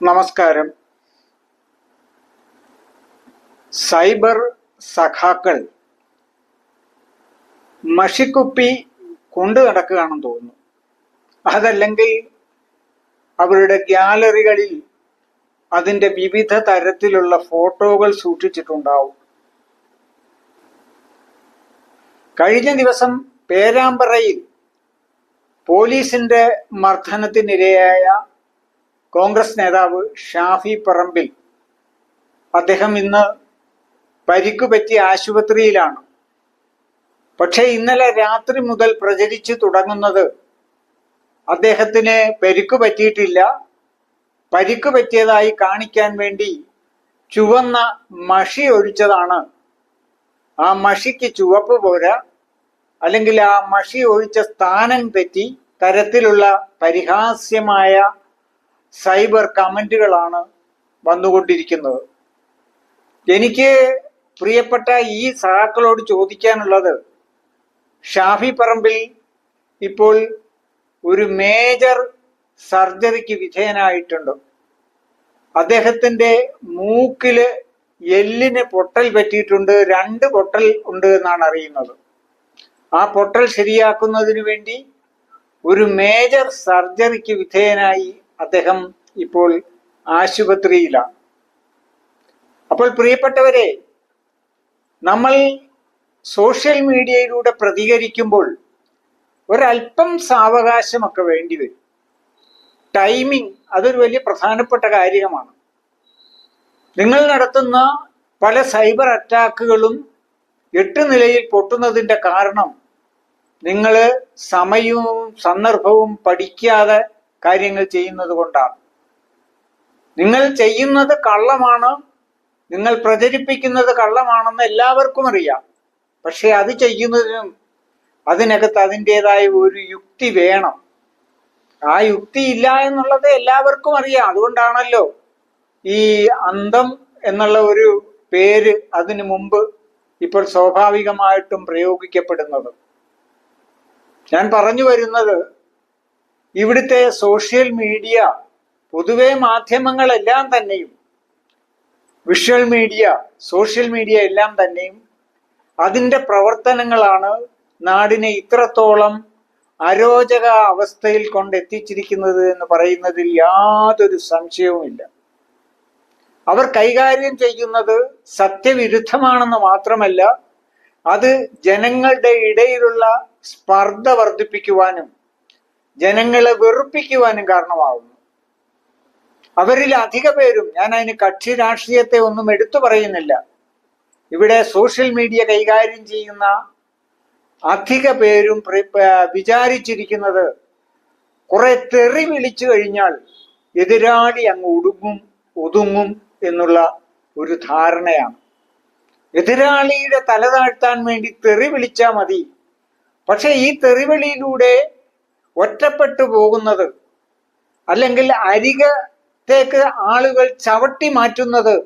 നമസ്കാരം. സൈബർ സഖാക്കൾ മഷിക്കുപ്പി കൊണ്ടു നടക്കുകയാണെന്ന് തോന്നുന്നു. അതല്ലെങ്കിൽ അവരുടെ ഗ്യാലറികളിൽ അതിന്റെ വിവിധ തരത്തിലുള്ള ഫോട്ടോകൾ സൂക്ഷിച്ചിട്ടുണ്ടാവും. കഴിഞ്ഞ ദിവസം പേരാമ്പ്രയിൽ പോലീസിന്റെ മർദ്ദനത്തിനിരയായ കോൺഗ്രസ് നേതാവ് ഷാഫി പറമ്പിൽ അദ്ദേഹം ഇന്ന് പരിക്കു പറ്റിയ ആശുപത്രിയിലാണ്. പക്ഷേ ഇന്നലെ രാത്രി മുതൽ പ്രചരിച്ചു തുടങ്ങുന്നത് അദ്ദേഹത്തിന് പരിക്കു പറ്റിയിട്ടില്ല. പരിക്കു പറ്റിയതായി കാണിക്കാൻ വേണ്ടി ചുവന്ന മഷി ഒഴിച്ചതാണ്. ആ മഷിക്ക് ചുവപ്പ് പോരാ. അല്ലെങ്കിൽ ആ മഷി ഒഴിച്ച സ്ഥാനം തെറ്റി തരത്തിലുള്ള പരിഹാസ്യമായ സൈബർ കമന്റുകളാണ് വന്നുകൊണ്ടിരിക്കുന്നത്. എനിക്ക് പ്രിയപ്പെട്ട ഈ സഹാക്കളോട് ചോദിക്കാനുള്ളത് ഷാഫി പറമ്പിൽ ഇപ്പോൾ ഒരു മേജർ സർജറിക്ക് വിധേയനായിട്ടുണ്ട്. അദ്ദേഹത്തിന്റെ മൂക്കിൽ എല്ലിന് പൊട്ടൽ പറ്റിയിട്ടുണ്ട് രണ്ട് പൊട്ടൽ ഉണ്ട് എന്നാണ് അറിയുന്നത്. ആ പൊട്ടൽ ശരിയാക്കുന്നതിന് വേണ്ടി ഒരു മേജർ സർജറിക്ക് വിധേയനായി അദ്ദേഹം ഇപ്പോൾ ആശുപത്രിയിലാണ്. അപ്പോൾ പ്രിയപ്പെട്ടവരെ നമ്മൾ സോഷ്യൽ മീഡിയയിലൂടെ പ്രതികരിക്കുമ്പോൾ ഒരല്പം സാവകാശമൊക്കെ വേണ്ടി വരും. ടൈമിംഗ് അതൊരു വലിയ പ്രധാനപ്പെട്ട കാര്യമാണ്. നിങ്ങൾ നടത്തുന്ന പല സൈബർ അറ്റാക്കുകളും എട്ട് നിലയിൽ പൊട്ടുന്നതിന്റെ കാരണം നിങ്ങൾ സമയവും സന്ദർഭവും പഠിക്കാതെ കാര്യങ്ങൾ ചെയ്യുന്നത് കൊണ്ടാണ്. നിങ്ങൾ ചെയ്യുന്നത് കള്ളമാണ് നിങ്ങൾ പ്രചരിപ്പിക്കുന്നത് കള്ളമാണെന്ന് എല്ലാവർക്കും അറിയാം. പക്ഷെ അത് ചെയ്യുന്നതിനും അതിനകത്ത് അതിന്റെതായ ഒരു യുക്തി വേണം. ആ യുക്തി ഇല്ല എന്നുള്ളത് എല്ലാവർക്കും അറിയാം. അതുകൊണ്ടാണല്ലോ ഈ അന്തം എന്നുള്ള ഒരു പേര് അതിനു മുമ്പ് ഇപ്പോൾ സ്വാഭാവികമായിട്ടും പ്രയോഗിക്കപ്പെടുന്നത്. ഞാൻ പറഞ്ഞു വരുന്നത് ഇവിടുത്തെ സോഷ്യൽ മീഡിയ പൊതുവെ മാധ്യമങ്ങളെല്ലാം തന്നെയും വിഷ്വൽ മീഡിയ സോഷ്യൽ മീഡിയ എല്ലാം തന്നെയും അതിന്റെ പ്രവർത്തനങ്ങളാണ് നാടിനെ ഇത്രത്തോളം അരോചക അവസ്ഥയിൽ കൊണ്ടെത്തിച്ചിരിക്കുന്നത് എന്ന് പറയുന്നതിൽ യാതൊരു സംശയവുമില്ല. അവർ കൈകാര്യം ചെയ്യുന്നത് സത്യവിരുദ്ധമാണെന്ന് മാത്രമല്ല അത് ജനങ്ങളുടെ ഇടയിലുള്ള സ്പർദ്ധ വർദ്ധിപ്പിക്കുവാനും ജനങ്ങളെ വെറുപ്പിക്കുവാനും കാരണമാകുന്നു അവരിൽ അധിക പേരും ഞാൻ അതിന് കക്ഷി രാഷ്ട്രീയത്തെ ഒന്നും എടുത്തു പറയുന്നില്ല. ഇവിടെ സോഷ്യൽ മീഡിയ കൈകാര്യം ചെയ്യുന്ന അധിക പേരും വിചാരിച്ചിരിക്കുന്നത് കുറെ തെറി വിളിച്ചു കഴിഞ്ഞാൽ എതിരാളി അങ്ങ് ഒടുങ്ങും ഒതുങ്ങും എന്നുള്ള ഒരു ധാരണയാണ്. എതിരാളിയുടെ തല താഴ്ത്താൻ വേണ്ടി തെറി വിളിച്ചാൽ മതി. പക്ഷെ ഈ തെറിവിളിയിലൂടെ ഒറ്റപ്പെട്ടു പോകുന്നത്. അല്ലെങ്കിൽ അരികത്തേക്ക് ആളുകൾ ചവിട്ടി മാറ്റുന്നത്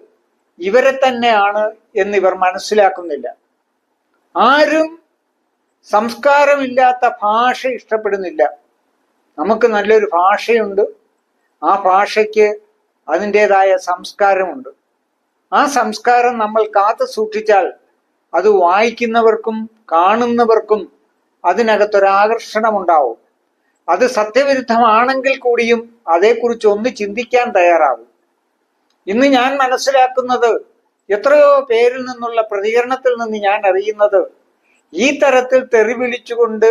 ഇവരെ തന്നെയാണ് എന്നിവർ മനസ്സിലാക്കുന്നില്ല. ആരും സംസ്കാരമില്ലാത്ത ഭാഷ ഇഷ്ടപ്പെടുന്നില്ല. നമുക്ക് നല്ലൊരു ഭാഷയുണ്ട്. ആ ഭാഷയ്ക്ക് അതിന്റെതായ സംസ്കാരമുണ്ട്. ആ സംസ്കാരം നമ്മൾ കാത്തു സൂക്ഷിച്ചാൽ അത് വായിക്കുന്നവർക്കും കാണുന്നവർക്കും അതിനകത്തൊരാകർഷണം ഉണ്ടാവും അത് സത്യവിരുദ്ധമാണെങ്കിൽ കൂടിയും അതേക്കുറിച്ച് ഒന്ന് ചിന്തിക്കാൻ തയ്യാറാകും ഇന്ന് ഞാൻ മനസ്സിലാക്കുന്നത് എത്രയോ പേരിൽ നിന്നുള്ള പ്രതികരണത്തിൽ നിന്ന് ഞാൻ അറിയുന്നത് ഈ തരത്തിൽ തെറി വിളിച്ചുകൊണ്ട്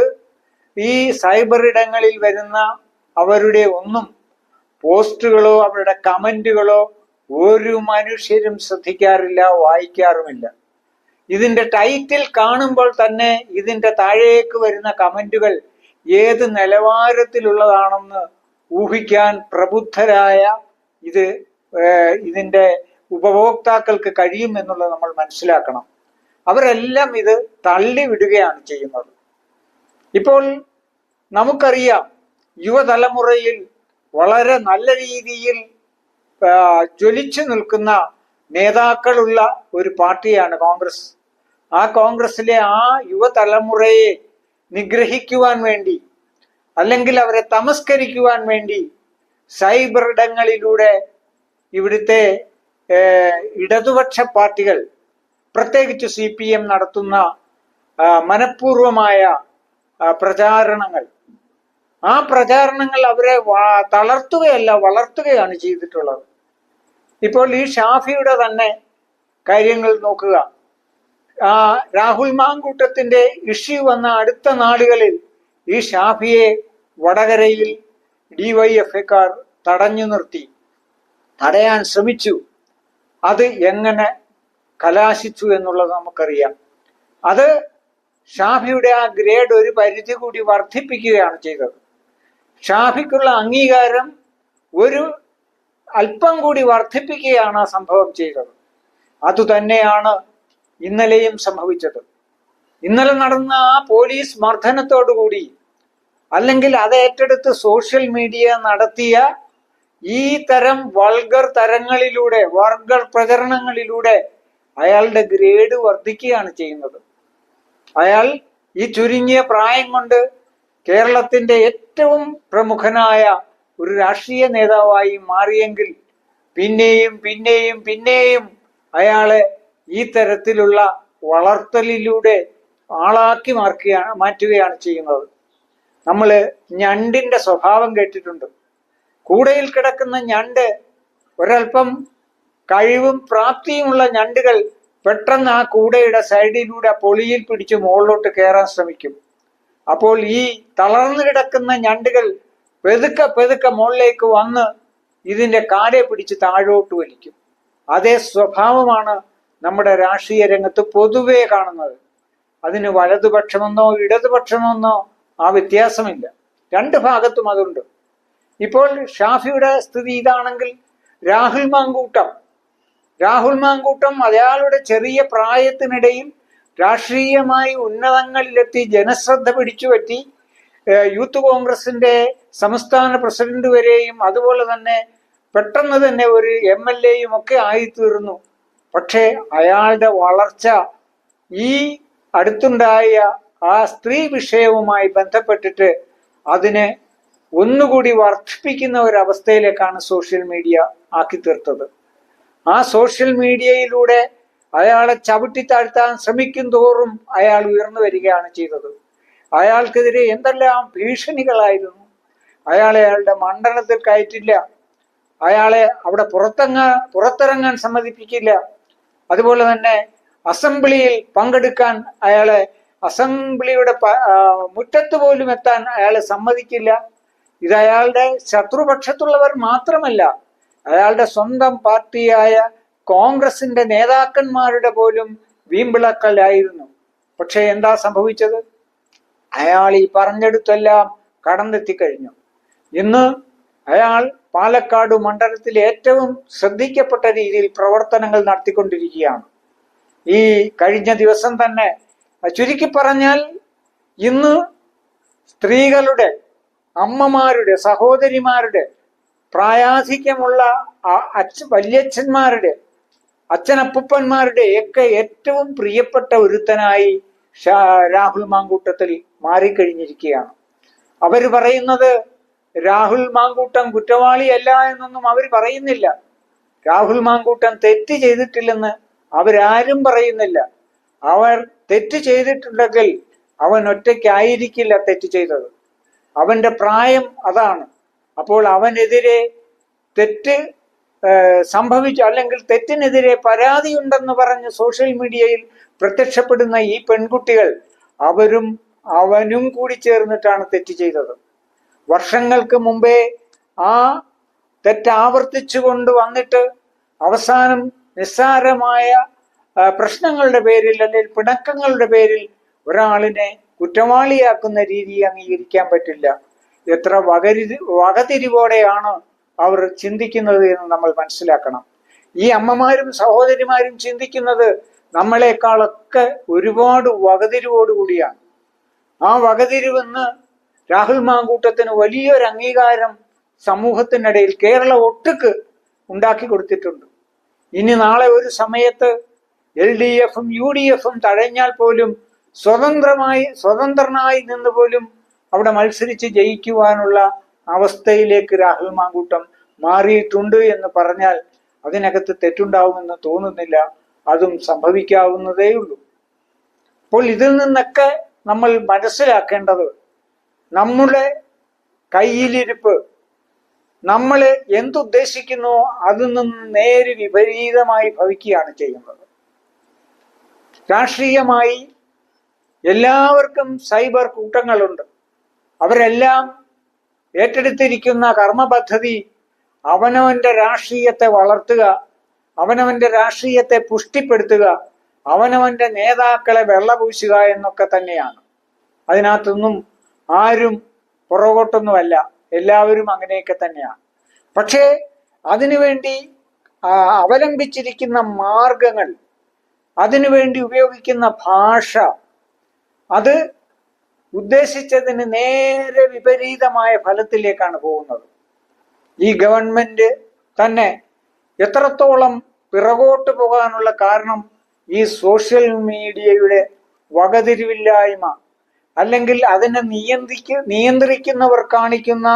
ഈ സൈബർ ഇടങ്ങളിൽ വരുന്ന അവരുടെ ഒന്നും പോസ്റ്റുകളോ അവരുടെ കമന്റുകളോ ഒരു മനുഷ്യരും ശ്രദ്ധിക്കാറില്ല വായിക്കാറുമില്ല. ഇതിന്റെ ടൈറ്റിൽ കാണുമ്പോൾ തന്നെ ഇതിന്റെ താഴേക്ക് വരുന്ന കമന്റുകൾ ഏത് നിലവാരത്തിലുള്ളതാണെന്ന് ഊഹിക്കാൻ പ്രബുദ്ധരായ ഇത് ഇതിന്റെ ഉപഭോക്താക്കൾക്ക് കഴിയും എന്നുള്ളത് നമ്മൾ മനസ്സിലാക്കണം. അവരെല്ലാം ഇത് തള്ളിവിടുകയാണ് ചെയ്യുന്നത്. ഇപ്പോൾ നമുക്കറിയാം യുവതലമുറയിൽ വളരെ നല്ല രീതിയിൽ ജ്വലിച്ചു നിൽക്കുന്ന നേതാക്കളുള്ള ഒരു പാർട്ടിയാണ് കോൺഗ്രസ്. ആ കോൺഗ്രസിലെ ആ യുവതലമുറയെ നിഗ്രഹിക്കുവാൻ വേണ്ടി അല്ലെങ്കിൽ അവരെ തമസ്കരിക്കുവാൻ വേണ്ടി സൈബർ ഇടങ്ങളിലൂടെ ഇവിടുത്തെ ഇടതുപക്ഷ പാർട്ടികൾ പ്രത്യേകിച്ച് സി പി എം നടത്തുന്ന മനഃപൂർവമായ പ്രചാരണങ്ങൾ. ആ പ്രചാരണങ്ങൾ അവരെ തളർത്തുകയല്ല വളർത്തുകയാണ് ചെയ്തിട്ടുള്ളത്. ഇപ്പോൾ ഈ ഷാഫിയുടെ തന്നെ കാര്യങ്ങൾ നോക്കുക. രാഹുൽ മാങ്കൂട്ടത്തിന്റെ ഇഷ്യൂ വന്ന അടുത്ത നാടുകളിൽ ഈ ഷാഫിയെ വടകരയിൽ ഡിവൈഎഫ്ഐക്കാർ തടഞ്ഞു നിർത്തി. തടയാൻ ശ്രമിച്ചു. അത് എങ്ങനെ കലാശിച്ചു എന്നുള്ളത് നമുക്കറിയാം. അത് ഷാഫിയുടെ ആ ഗ്രേഡ് ഒരു പരിധി കൂടി വർദ്ധിപ്പിക്കുകയാണ് ചെയ്തത്. ഷാഫിക്കുള്ള അംഗീകാരം ഒരു അല്പം കൂടി വർദ്ധിപ്പിക്കുകയാണ് ആ സംഭവം ചെയ്തത്. അതുതന്നെയാണ് ഇന്നലെയും സംഭവിച്ചത്. ഇന്നലെ നടന്ന ആ പോലീസ് മർദ്ദനത്തോടുകൂടി അല്ലെങ്കിൽ അത് ഏറ്റെടുത്ത് സോഷ്യൽ മീഡിയ നടത്തിയ ഈ തരം വൾഗർ തരങ്ങളിലൂടെ വർഗർ പ്രചരണങ്ങളിലൂടെ അയാളുടെ ഗ്രേഡ് വർദ്ധിക്കുകയാണ് ചെയ്യുന്നത്. അയാൾ ഈ ചുരുങ്ങിയ പ്രായം കൊണ്ട് കേരളത്തിന്റെ ഏറ്റവും പ്രമുഖനായ ഒരു രാഷ്ട്രീയ നേതാവായി മാറിയെങ്കിൽ പിന്നെയും പിന്നെയും പിന്നെയും അയാളെ ഈ തരത്തിലുള്ള വളർത്തലിലൂടെ ആളാക്കി മാറ്റുകയാണ് മാറ്റുകയാണ് ചെയ്യുന്നത്. നമ്മൾ ഞണ്ടിന്റെ സ്വഭാവം കേട്ടിട്ടുണ്ട്. കൂടയിൽ കിടക്കുന്ന ഞണ്ട് ഒരൽപ്പം കഴിവും പ്രാപ്തിയുമുള്ള ഞണ്ടുകൾ പെട്ടെന്ന് ആ കൂടയുടെ സൈഡിലൂടെ പൊളിയിൽ പിടിച്ച് മുകളിലോട്ട് കയറാൻ ശ്രമിക്കും. അപ്പോൾ ഈ തളർന്നു കിടക്കുന്ന ഞണ്ടുകൾ പെതുക്കെ പെതുക്കെ മുകളിലേക്ക് വന്ന് ഇതിന്റെ കാലെ പിടിച്ച് താഴോട്ട് വലിക്കും. അതേ സ്വഭാവമാണ് നമ്മുടെ രാഷ്ട്രീയ രംഗത്ത് പൊതുവേ കാണുന്നത്. അതിന് വലതുപക്ഷമെന്നോ ഇടതുപക്ഷമെന്നോ ആ വ്യത്യാസമില്ല. രണ്ട് ഭാഗത്തും അതുണ്ട്. ഇപ്പോൾ ഷാഫിയുടെ സ്ഥിതി ഇതാണെങ്കിൽ രാഹുൽ മാങ്കൂട്ടം. രാഹുൽ മാങ്കൂട്ടം അയാളുടെ ചെറിയ പ്രായത്തിനിടയിൽ രാഷ്ട്രീയമായി ഉന്നതങ്ങളിലെത്തി ജനശ്രദ്ധ പിടിച്ചുപറ്റി യൂത്ത് കോൺഗ്രസിന്റെ സംസ്ഥാന പ്രസിഡന്റ് വരെയും അതുപോലെ തന്നെ പെട്ടെന്ന് തന്നെ ഒരു എം എൽ എയും ഒക്കെ ആയിത്തീർന്നു. പക്ഷേ അയാളുടെ വളർച്ച ഈ അടുത്തുണ്ടായ ആ സ്ത്രീ വിഷയവുമായി ബന്ധപ്പെട്ടിട്ട് അതിനെ ഒന്നുകൂടി വർദ്ധിപ്പിക്കുന്ന അവസ്ഥയിലേക്കാണ് സോഷ്യൽ മീഡിയ ആക്കി തീർത്തത്. ആ സോഷ്യൽ മീഡിയയിലൂടെ അയാളെ ചവിട്ടി താഴ്ത്താൻ ശ്രമിക്കും തോറും അയാൾ ഉയർന്നു വരികയാണ് ചെയ്തത്. അയാൾക്കെതിരെ എന്തെല്ലാം ഭീഷണികളായിരുന്നു. അയാളെ അയാളുടെ മണ്ഡലത്തിൽ കയറ്റില്ല. അയാളെ അവിടെ പുറത്തങ്ങാൻ പുറത്തിറങ്ങാൻ സമ്മതിപ്പിക്കില്ല. അതുപോലെ തന്നെ അസംബ്ലിയിൽ പങ്കെടുക്കാൻ അയാളെ അസംബ്ലിയുടെ മുറ്റത്ത് പോലും എത്താൻ അയാളെ സമ്മതിക്കില്ല. ഇത് അയാളുടെ ശത്രുപക്ഷത്തുള്ളവർ മാത്രമല്ല അയാളുടെ സ്വന്തം പാർട്ടിയായ കോൺഗ്രസിന്റെ നേതാക്കന്മാരുടെ പോലും വീമ്പിളക്കലായിരുന്നു. പക്ഷെ എന്താ സംഭവിച്ചത്? അയാൾ ഈ പറഞ്ഞെടുത്തെല്ലാം കടന്നെത്തിക്കഴിഞ്ഞു. ഇന്ന് അയാൾ പാലക്കാട് മണ്ഡലത്തിൽ ഏറ്റവും ശ്രദ്ധിക്കപ്പെട്ട രീതിയിൽ പ്രവർത്തനങ്ങൾ നടത്തിക്കൊണ്ടിരിക്കുകയാണ്. ഈ കഴിഞ്ഞ ദിവസം തന്നെ ചുരുക്കി പറഞ്ഞാൽ ഇന്ന് സ്ത്രീകളുടെ അമ്മമാരുടെ സഹോദരിമാരുടെ പ്രായാധിക്യമുള്ള അച്ഛ വല്യച്ഛന്മാരുടെ അച്ഛനപ്പൂപ്പന്മാരുടെ ഒക്കെ ഏറ്റവും പ്രിയപ്പെട്ട ഒരുത്തനായി രാഹുൽ മാങ്കൂട്ടത്തിൽ മാറിക്കഴിഞ്ഞിരിക്കുകയാണ്. അവർ പറയുന്നത് രാഹുൽ മാങ്കൂട്ടം കുറ്റവാളിയല്ല എന്നൊന്നും അവർ പറയുന്നില്ല. രാഹുൽ മാങ്കൂട്ടം തെറ്റ് ചെയ്തിട്ടില്ലെന്ന് അവരാരും പറയുന്നില്ല. അവർ തെറ്റ് ചെയ്തിട്ടുണ്ടെങ്കിൽ അവൻ ഒറ്റയ്ക്കായിരിക്കില്ല തെറ്റ് ചെയ്തത്. അവന്റെ പ്രായം അതാണ്. അപ്പോൾ അവനെതിരെ തെറ്റ് സംഭവിച്ചു അല്ലെങ്കിൽ തെറ്റിനെതിരെ പരാതിയുണ്ടെന്ന് പറഞ്ഞ് സോഷ്യൽ മീഡിയയിൽ പ്രത്യക്ഷപ്പെടുന്ന ഈ പെൺകുട്ടികൾ അവരും അവനും കൂടി ചേർന്നിട്ടാണ് തെറ്റ് ചെയ്തത്. വർഷങ്ങൾക്ക് മുമ്പേ ആ തെറ്റ് ആവർത്തിച്ചു കൊണ്ട് വന്നിട്ട് അവസാനം നിസ്സാരമായ പ്രശ്നങ്ങളുടെ പേരിൽ അല്ലെങ്കിൽ പിണക്കങ്ങളുടെ പേരിൽ ഒരാളിനെ കുറ്റവാളിയാക്കുന്ന രീതി അംഗീകരിക്കാൻ പറ്റില്ല. എത്ര വകരി വകതിരിവോടെയാണ് അവർ ചിന്തിക്കുന്നത് എന്ന് നമ്മൾ മനസ്സിലാക്കണം. ഈ അമ്മമാരും സഹോദരിമാരും ചിന്തിക്കുന്നത് നമ്മളെക്കാളൊക്കെ ഒരുപാട് വകതിരിവോടുകൂടിയാണ്. ആ വകതിരിവെന്ന് രാഹുൽ മാങ്കൂട്ടത്തിന് വലിയൊരു അംഗീകാരം സമൂഹത്തിനിടയിൽ കേരള ഒട്ടുക്ക് ഉണ്ടാക്കി കൊടുത്തിട്ടുണ്ട്. ഇനി നാളെ ഒരു സമയത്ത് എൽ ഡി എഫും യു ഡി എഫും തഴഞ്ഞാൽ പോലും സ്വതന്ത്രമായി സ്വതന്ത്രനായി നിന്ന് പോലും അവിടെ മത്സരിച്ച് ജയിക്കുവാനുള്ള അവസ്ഥയിലേക്ക് രാഹുൽ മാങ്കൂട്ടം മാറിയിട്ടുണ്ട് എന്ന് പറഞ്ഞാൽ അതിനകത്ത് തെറ്റുണ്ടാവുമെന്ന് തോന്നുന്നില്ല. അതും സംഭവിക്കാവുന്നതേയുള്ളൂ. അപ്പോൾ ഇതിൽ നിന്നൊക്കെ നമ്മൾ മനസ്സിലാക്കേണ്ടത് നമ്മുടെ കയ്യിലിരിപ്പ്. നമ്മൾ എന്തുദ്ദേശിക്കുന്നു അതിൽ നിന്ന് നേരെ വിപരീതമായി ഭവിക്കുകയാണ് ചെയ്യുന്നത്. രാഷ്ട്രീയമായി എല്ലാവർക്കും സൈബർ കൂട്ടങ്ങളുണ്ട്. അവരെല്ലാം ഏറ്റെടുത്തിരിക്കുന്ന കർമ്മ പദ്ധതി അവനവന്റെ രാഷ്ട്രീയത്തെ വളർത്തുക അവനവന്റെ രാഷ്ട്രീയത്തെ പുഷ്ടിപ്പെടുത്തുക അവനവന്റെ നേതാക്കളെ വെള്ളപൂശുക എന്നൊക്കെ തന്നെയാണ്. അതിനകത്തൊന്നും ആരും പുറകോട്ടൊന്നുമല്ല. എല്ലാവരും അങ്ങനെയൊക്കെ തന്നെയാണ് പക്ഷേ അതിനുവേണ്ടി അവലംബിച്ചിരിക്കുന്ന മാർഗങ്ങൾ അതിനുവേണ്ടി ഉപയോഗിക്കുന്ന ഭാഷ അത് ഉദ്ദേശിച്ചതിന് നേരെ വിപരീതമായ ഫലത്തിലേക്കാണ് പോകുന്നത്. ഈ ഗവൺമെന്റ് തന്നെ എത്രത്തോളം പിറകോട്ട് പോകാനുള്ള കാരണം ഈ സോഷ്യൽ മീഡിയയുടെ വകതിരിവില്ലായ്മ അല്ലെങ്കിൽ അതിനെ നിയന്ത്രിക്ക നിയന്ത്രിക്കുന്നവർ കാണിക്കുന്ന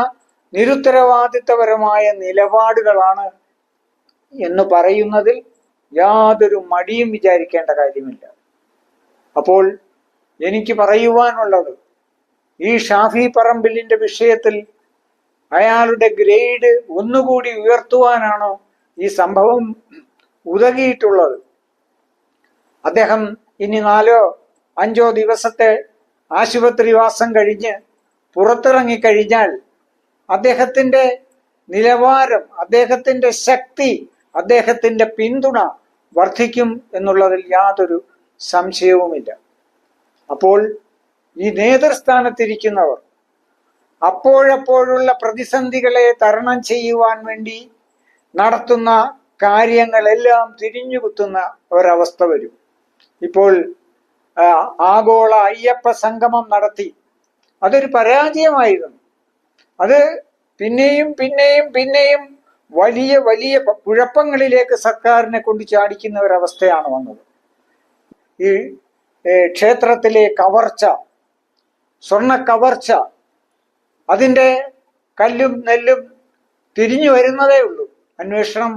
നിരുത്തരവാദിത്തപരമായ നിലപാടുകളാണ് എന്ന് പറയുന്നതിൽ യാതൊരു മടിയും വിചാരിക്കേണ്ട കാര്യമില്ല. അപ്പോൾ എനിക്ക് പറയുവാനുള്ളത് ഈ ഷാഫി പറമ്പിലിന്റെ വിഷയത്തിൽ അയാളുടെ ഗ്രേഡ് ഒന്നുകൂടി ഉയർത്തുവാനാണോ ഈ സംഭവം ഉതകിയിട്ടുള്ളത്. അദ്ദേഹം ഇനി നാലോ അഞ്ചോ ദിവസത്തെ ആശുപത്രിവാസം കഴിഞ്ഞ് പുറത്തിറങ്ങിക്കഴിഞ്ഞാൽ അദ്ദേഹത്തിന്റെ നിലവാരം അദ്ദേഹത്തിന്റെ ശക്തി അദ്ദേഹത്തിന്റെ പിന്തുണ വർദ്ധിക്കും എന്നുള്ളതിൽ യാതൊരു സംശയവുമില്ല. അപ്പോൾ ഈ നേതൃസ്ഥാനത്തിരിക്കുന്നവർ അപ്പോഴപ്പോഴുള്ള പ്രതിസന്ധികളെ തരണം ചെയ്യുവാൻ വേണ്ടി നടത്തുന്ന കാര്യങ്ങളെല്ലാം തിരിഞ്ഞുകുത്തുന്ന ഒരവസ്ഥ വരും. ഇപ്പോൾ ആഗോള അയ്യപ്പ സംഗമം നടത്തി. അതൊരു പരാജയമായിരുന്നു. അത് പിന്നെയും പിന്നെയും പിന്നെയും വലിയ വലിയ കുഴപ്പങ്ങളിലേക്ക് സർക്കാരിനെ കൊണ്ട് ചാടിക്കുന്ന ഒരവസ്ഥയാണ് വന്നത്. ഈ ക്ഷേത്രത്തിലെ കവർച്ച സ്വർണ കവർച്ച അതിന്റെ കല്ലും നെല്ലും തിരിഞ്ഞു വരുന്നതേ ഉള്ളൂ. അന്വേഷണം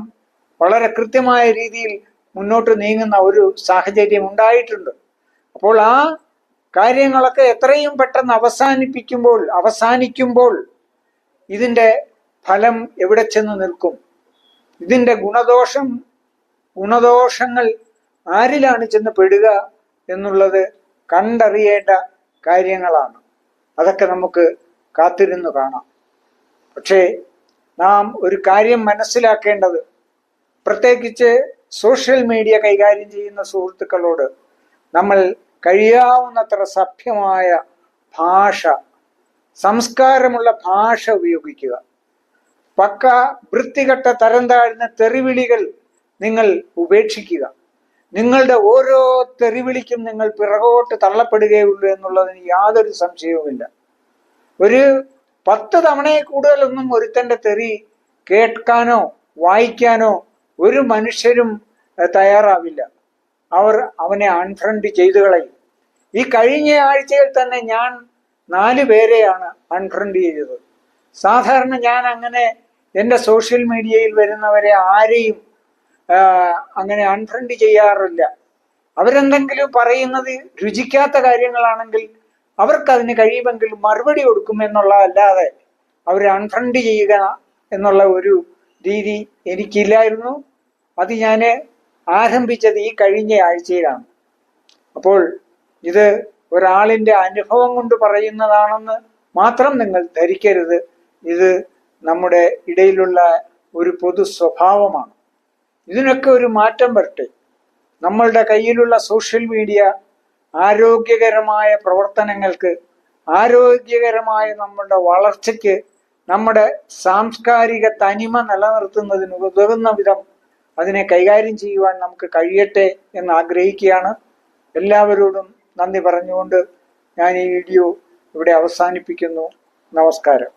വളരെ കൃത്യമായ രീതിയിൽ മുന്നോട്ട് നീങ്ങുന്ന ഒരു സാഹചര്യം ഉണ്ടായിട്ടുണ്ട്. അപ്പോൾ ആ കാര്യങ്ങളൊക്കെ എത്രയും പെട്ടെന്ന് അവസാനിപ്പിക്കുമ്പോൾ അവസാനിക്കുമ്പോൾ ഇതിന്റെ ഫലം എവിടെ ചെന്ന് നിൽക്കും? ഇതിന്റെ ഗുണദോഷം ഗുണദോഷങ്ങൾ ആരിലാണ് ചെന്ന് പെടുക എന്നുള്ളത് കണ്ടറിയേണ്ട കാര്യങ്ങളാണ്. അതൊക്കെ നമുക്ക് കാത്തിരുന്നു കാണാം. പക്ഷേ നാം ഒരു കാര്യം മനസ്സിലാക്കേണ്ടത് പ്രത്യേകിച്ച് സോഷ്യൽ മീഡിയ കൈകാര്യം ചെയ്യുന്ന സുഹൃത്തുക്കളോട് നമ്മൾ കഴിയാവുന്നത്ര സഭ്യമായ ഭാഷ സംസ്കാരമുള്ള ഭാഷ ഉപയോഗിക്കുക. പക്ക വൃത്തികെട്ട തരം താഴ്ന്ന തെറിവിളികൾ നിങ്ങൾ ഉപേക്ഷിക്കുക. നിങ്ങളുടെ ഓരോ തെറിവിളിക്കും നിങ്ങൾ പിറകോട്ട് തള്ളപ്പെടുകയുള്ളൂ എന്നുള്ളതിന് യാതൊരു സംശയവുമില്ല. ഒരു പത്ത് തവണയെ കൂടുതലൊന്നും ഒരുത്തന്റെ തെറി കേൾക്കാനോ വായിക്കാനോ ഒരു മനുഷ്യരും തയ്യാറാവില്ല. അവർ അവനെ അൺഫ്രണ്ട് ചെയ്തു കളയും. ഈ കഴിഞ്ഞ ആഴ്ചയിൽ തന്നെ ഞാൻ നാല് പേരെയാണ് അൺഫ്രണ്ട് ചെയ്തത്. സാധാരണ ഞാൻ അങ്ങനെ എന്റെ സോഷ്യൽ മീഡിയയിൽ വരുന്നവരെ ആരെയും അങ്ങനെ അൺഫ്രണ്ട് ചെയ്യാറില്ല. അവരെന്തെങ്കിലും പറയുന്നത് രുചിക്കാത്ത കാര്യങ്ങളാണെങ്കിൽ അവർക്ക് അതിന് കഴിയുമെങ്കിൽ മറുപടി കൊടുക്കും എന്നുള്ള അല്ലാതെ അവരെ അൺഫ്രണ്ട് ചെയ്യുക എന്നുള്ള ഒരു രീതി എനിക്കില്ലായിരുന്നു. അത് ഞാൻ ആരംഭിച്ചത് ഈ കഴിഞ്ഞ ആഴ്ചയിലാണ്. അപ്പോൾ ഇത് ഒരാളിന്റെ അനുഭവം കൊണ്ട് പറയുന്നതാണെന്ന് മാത്രം നിങ്ങൾ ധരിക്കരുത്. ഇത് നമ്മുടെ ഇടയിലുള്ള ഒരു പൊതു സ്വഭാവമാണ്. ഇതിനൊക്കെ ഒരു മാറ്റം വരട്ടെ. നമ്മളുടെ കയ്യിലുള്ള സോഷ്യൽ മീഡിയ ആരോഗ്യകരമായ പ്രവർത്തനങ്ങൾക്ക് ആരോഗ്യകരമായ നമ്മളുടെ വളർച്ചയ്ക്ക് നമ്മുടെ സാംസ്കാരിക തനിമ നിലനിർത്തുന്നതിന് ഉതകുന്ന വിധം അതിനെ കൈകാര്യം ചെയ്യുവാൻ നമുക്ക് കഴിയട്ടെ എന്ന് ആഗ്രഹിക്കുകയാണ്. എല്ലാവരോടും നന്ദി പറഞ്ഞുകൊണ്ട് ഞാൻ ഈ വീഡിയോ ഇവിടെ അവസാനിപ്പിക്കുന്നു. നമസ്കാരം.